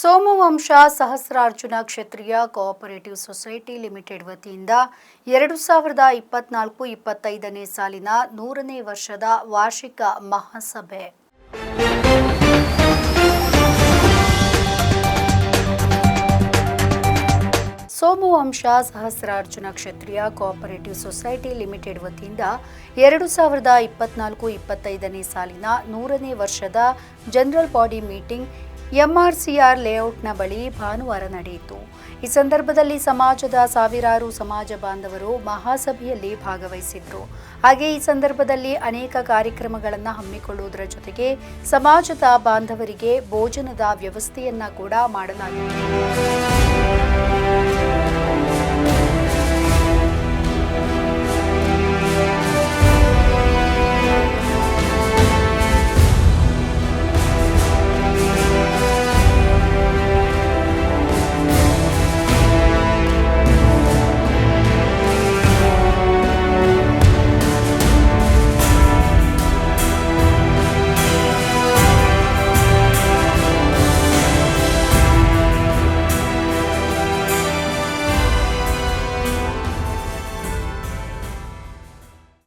Somavamsha Sahasrarjuna Kshatriya cooperative society limited ವತಿಯಿಂದ ಎರಡು ಸಾವಿರದ ಇಪ್ಪತ್ನಾಲ್ಕು ಇಪ್ಪತ್ತೈದನೇ ಸಾಲಿನ ನೂರನೇ ವರ್ಷದ ವಾರ್ಷಿಕ ಮಹಾಸಭೆ. Somavamsha Sahasrarjuna Kshatriya cooperative society limited ವತಿಯಿಂದ ಎರಡು ಸಾವಿರದ ಇಪ್ಪತ್ನಾಲ್ಕು ಇಪ್ಪತ್ತೈದನೇ ಸಾಲಿನ ನೂರನೇ ವರ್ಷದ ಜನರಲ್ ಬಾಡಿ ಮೀಟಿಂಗ್ ಎಂಆರ್ಸಿಆರ್ ಲೇಔಟ್ನ ಬಳಿ ಭಾನುವಾರ ನಡೆಯಿತು. ಈ ಸಂದರ್ಭದಲ್ಲಿ ಸಮಾಜದ ಸಾವಿರಾರು ಸಮಾಜ ಬಾಂಧವರು ಮಹಾಸಭೆಯಲ್ಲಿ ಭಾಗವಹಿಸಿದ್ರು. ಹಾಗೆ ಈ ಸಂದರ್ಭದಲ್ಲಿ ಅನೇಕ ಕಾರ್ಯಕ್ರಮಗಳನ್ನು ಹಮ್ಮಿಕೊಳ್ಳುವುದರ ಜೊತೆಗೆ ಸಮಾಜದ ಬಾಂಧವರಿಗೆ ಭೋಜನದ ವ್ಯವಸ್ಥೆಯನ್ನ ಕೂಡ ಮಾಡಲಾಗಿತ್ತು